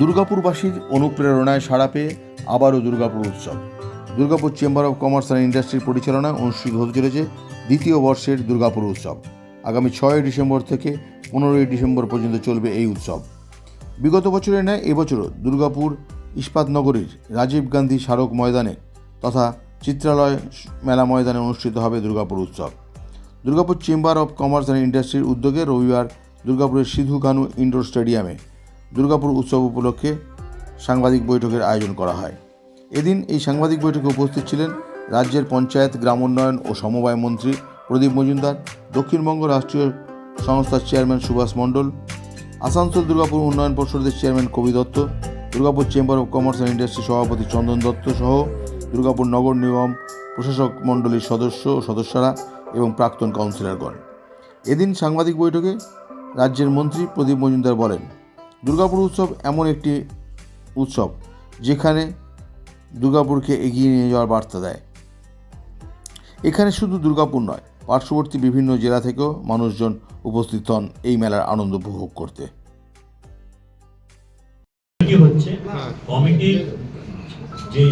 দুর্গাপুরবাসীর অনুপ্রেরণায় সাড়া পেয়ে আবারও দুর্গাপুর উৎসব। Durgapur chamber of commerce and ইন্ডাস্ট্রির পরিচালনায় অনুষ্ঠিত হতে চলেছে দ্বিতীয় বর্ষের দুর্গাপুর উৎসব। আগামী ছয়ই ডিসেম্বর থেকে পনেরোই ডিসেম্বর পর্যন্ত চলবে এই উৎসব। বিগত বছরের ন্যায় এবছরও দুর্গাপুর ইস্পাত নগরীর রাজীব গান্ধী স্মারক ময়দানে তথা চিত্রালয় মেলা ময়দানে অনুষ্ঠিত হবে দুর্গাপুর উৎসব। Durgapur chamber of commerce and ইন্ডাস্ট্রির উদ্যোগে রবিবার দুর্গাপুরের সিধু কানু ইনডোর স্টেডিয়ামে দুর্গাপুর উৎসব উপলক্ষে সাংবাদিক বৈঠকের আয়োজন করা হয়। এদিন এই সাংবাদিক বৈঠকে উপস্থিত ছিলেন রাজ্যের পঞ্চায়েত গ্রাম উন্নয়ন ও সমবায় মন্ত্রী প্রদীপ মজুমদার, দক্ষিণবঙ্গ রাষ্ট্রীয় সংস্থার চেয়ারম্যান সুভাষ মণ্ডল, আসানসোল দুর্গাপুর উন্নয়ন পর্ষদের chairman Kabi Dutta, Durgapur chamber of commerce and industry সভাপতি চন্দন দত্ত সহ দুর্গাপুর নগর নিগম প্রশাসক মণ্ডলীর সদস্য ও সদস্যরা এবং প্রাক্তন কাউন্সিলরগণ। এদিন সাংবাদিক বৈঠকে রাজ্যের মন্ত্রী প্রদীপ মজুমদার বলেন দুর্গাপুর উৎসব এমন একটি উৎসব যেখানে দুর্গাপুরকে এগিয়ে নিয়ে যাওয়ার বার্তা দেয়। এখানে শুধু দুর্গাপুর নয়, পার্শ্ববর্তী বিভিন্ন জেলা থেকেও মানুষজন উপস্থিত হন এই মেলার আনন্দ উপভোগ করতে। হচ্ছে? যে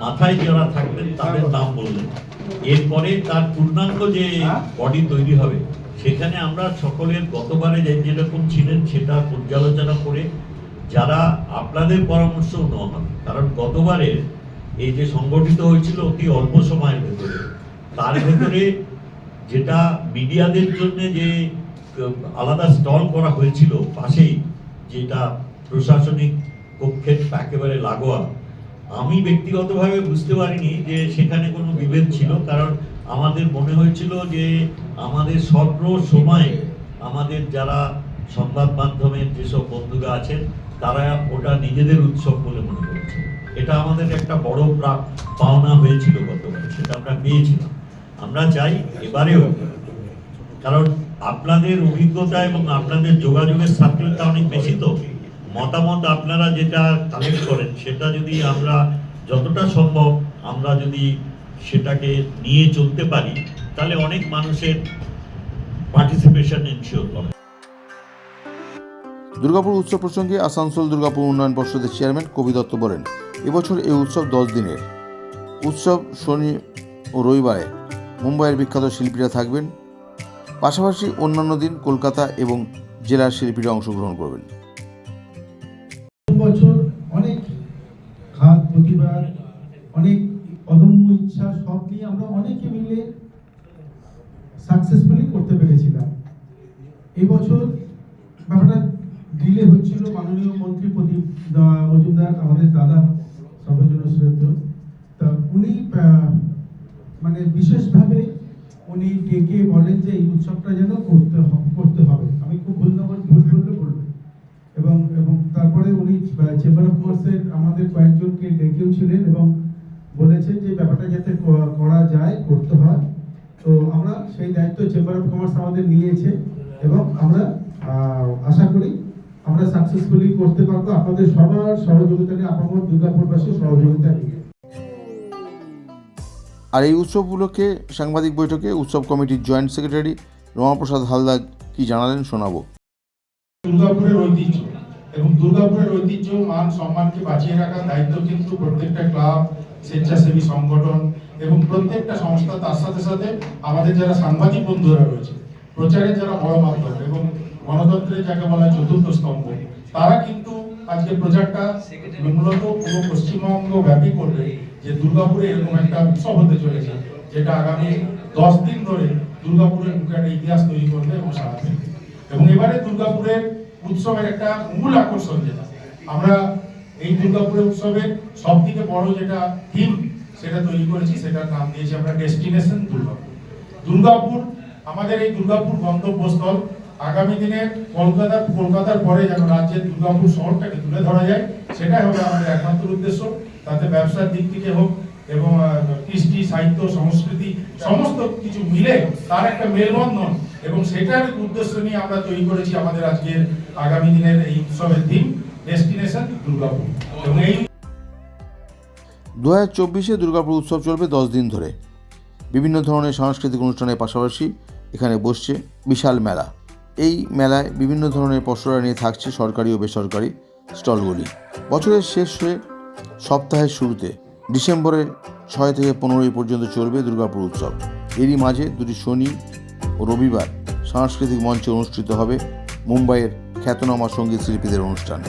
মাথায় যারা থাকবেন তাদের বললেন এরপরে তার পূর্ণাঙ্গ যে বডি তৈরি হবে সেখানে আমরা সকলের গতবারে যে যেরকম ছিলেন সেটা পর্যালোচনা করে যারা আপনাদের পরামর্শ হবে। কারণ গতবারে এই যে সংগঠিত হয়েছিল অতি অল্প সময়ের ভেতরে, তার ভেতরে যেটা মিডিয়াদের জন্য যে আলাদা স্টল করা হয়েছিল পাশেই, যেটা প্রশাসনিক কক্ষের একেবারে লাগোয়া, আমি ব্যক্তিগতভাবে বুঝতে পারিনি যে সেখানে কোনো বিভেদ ছিল, কারণ আমাদের মনে হয়েছিল যে আমাদের সর্ব সময় আমাদের যারা সংবাদ মাধ্যমের যেসব বন্ধুরা আছেন, তারা ওটা নিজেদের উৎসব বলে মনে করেছে। এটা আমাদের একটা বড় পাওনা হয়েছিল গতবারে সেটা আমরা পেয়েছিলাম। আমরা চাই এবারেও, কারণ আপনাদের অভিজ্ঞতা এবং আপনাদের যোগাযোগের সার্কেলটা অনেক বেশি তো। মতামত আপনারা যেটা কালেক্ট করেন, সেটা যদি আমরা যতটা সম্ভব আমরা যদি সেটাকে নিয়ে চলতে পারি তাহলে অনেক মানুষের পার্টিসিপেশন এনশিওর করে দুর্গাপুর উৎসব প্রসঙ্গে আসানসোল দুর্গাপুর উন্নয়ন পর্ষদের চেয়ারম্যান কবি দত্ত বলেন এবছর এই উৎসব দশ দিনের। উৎসব শনি ও রবিবারে মুম্বাইয়ের বিখ্যাত শিল্পীরা থাকবেন পাশাপাশি অন্যান্য দিন কলকাতা এবং জেলার শিল্পীরা অংশগ্রহণ করবেন। বছর অনেক খাত অনেক ইচ্ছা, সব নিয়ে আমরা অনেকে মিলে সাকসেসফুলি করতে পেরেছিলাম। এই বছর ব্যাপারটা ডিলে হচ্ছিল মাননীয় মন্ত্রী প্রদীপ মজুমদার, আমাদের দাদা সর্বজন শ্রেষ্ঠ তা উনি মানে বিশেষভাবে উনি ডেকে বলেন যে এই উৎসবটা যেন করতে করতে হবে। আমি খুব নম্বর ভুল করলে বলবেন। এবং এবং তারপরে উনি চেম্বার অফ কমার্সের আমাদের কয়েকজনকে ডেকেও ছিলেন এবং বলেছেন যে ব্যাপারটা যাতে করা যায় করতে হয়। তো আমরা সেই দায়িত্ব চেম্বার অফ কমার্স আমাদের নিয়েছে এবং আমরা আশা করি আমরা সাকসেসফুলি করতে পারব। আপনাদের সবার সহযোগিতা নিয়ে আপামর দুর্গাপুরবাসীর সহযোগিতা নিয়ে। আর এই উৎসব উপলক্ষে সাংবাদিক বৈঠকে উৎসব কমিটির জয়েন্ট সেক্রেটারি রমাপ্রসাদ হালদার কি জানালেন শোনাবো। দুর্গাপুরের ঐতিহ্য। এবং দুর্গাপুরের ঐতিহ্য, মান, সম্মানকে বাঁচিয়ে রাখার দায়িত্ব কিন্তু প্রত্যেকটা ক্লাব, স্বেচ্ছাসেবী সংগঠন এবং প্রত্যেকটা সংস্থা তার সাথে সাথে আমাদের যারা সাংবাদিক বন্ধুরা রয়েছে, প্রচারের যারা বড় এবং গণতন্ত্রের যাকে বলা হয় চতুর্থ স্তম্ভ, তারা কিন্তু আজকে প্রচারটা মূলত পুরো পশ্চিমবঙ্গ ব্যাপী করবে যে দুর্গাপুরে এরকম একটা উৎসব হতে চলেছে, যেটা আগামী দশ দিন ধরে দুর্গাপুরের বুকে একটা ইতিহাস তৈরি করবে এবং সারা এবং এবারে দুর্গাপুরের উৎসবের একটা মূল আকর্ষণ যেটা। আমরা এই দুর্গাপুরের উৎসবের সব থেকে বড় যেটা থিম সেটা তৈরি করেছি, সেটার নাম দিয়েছি আমরা ডেস্টিনেশন দুর্গাপুর। দুর্গাপুর, আমাদের এই দুর্গাপুর গন্তব্যস্থল। আগামী দিনে কলকাতা, কলকাতার পরে যেন রাজ্যের দুর্গাপুর শহরটাকে তুলে ধরা যায়, সেটাই হবে আমাদের একমাত্র উদ্দেশ্য। তাতে ব্যবসার দিক থেকে হোক এবং কৃষ্টি, সাহিত্য, সংস্কৃতি, সমস্ত কিছু মিলে তার একটা মেলবন্ধন এবং সেটার উদ্দেশ্য নিয়ে আমরা তৈরি করেছি আমাদের আজকের আগামী দিনের এই উৎসবের থিম ডেস্টিনেশন দুর্গাপুর। এবং এই দু হাজার চব্বিশে দুর্গাপুর উৎসব চলবে দশ দিন ধরে। বিভিন্ন ধরনের সাংস্কৃতিক অনুষ্ঠানের পাশাপাশি এখানে বসছে বিশাল মেলা। এই মেলায় বিভিন্ন ধরনের পসরা নিয়ে থাকছে সরকারি ও বেসরকারি স্টলগুলি। বছরের শেষ হয়ে সপ্তাহের শুরুতে ডিসেম্বরের ছয় থেকে পনেরোই পর্যন্ত চলবে দুর্গাপুর উৎসব। এরই মাঝে দুটি শনি ও রবিবার সাংস্কৃতিক মঞ্চে অনুষ্ঠিত হবে মুম্বাইয়ের খ্যাতনামা সংগীত শিল্পীদের অনুষ্ঠান।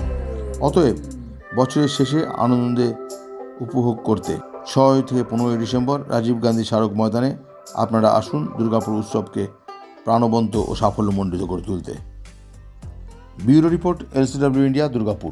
অতএব, বছরের শেষে আনন্দে উপভোগ করতে ছয় থেকে পনেরোই ডিসেম্বর রাজীব গান্ধী স্মারক ময়দানে আপনারা আসুন দুর্গাপুর উৎসবকে প্রাণবন্ত ও সাফল্যমণ্ডিত করে তুলতে। Bureau report, LCW India, Durgapur.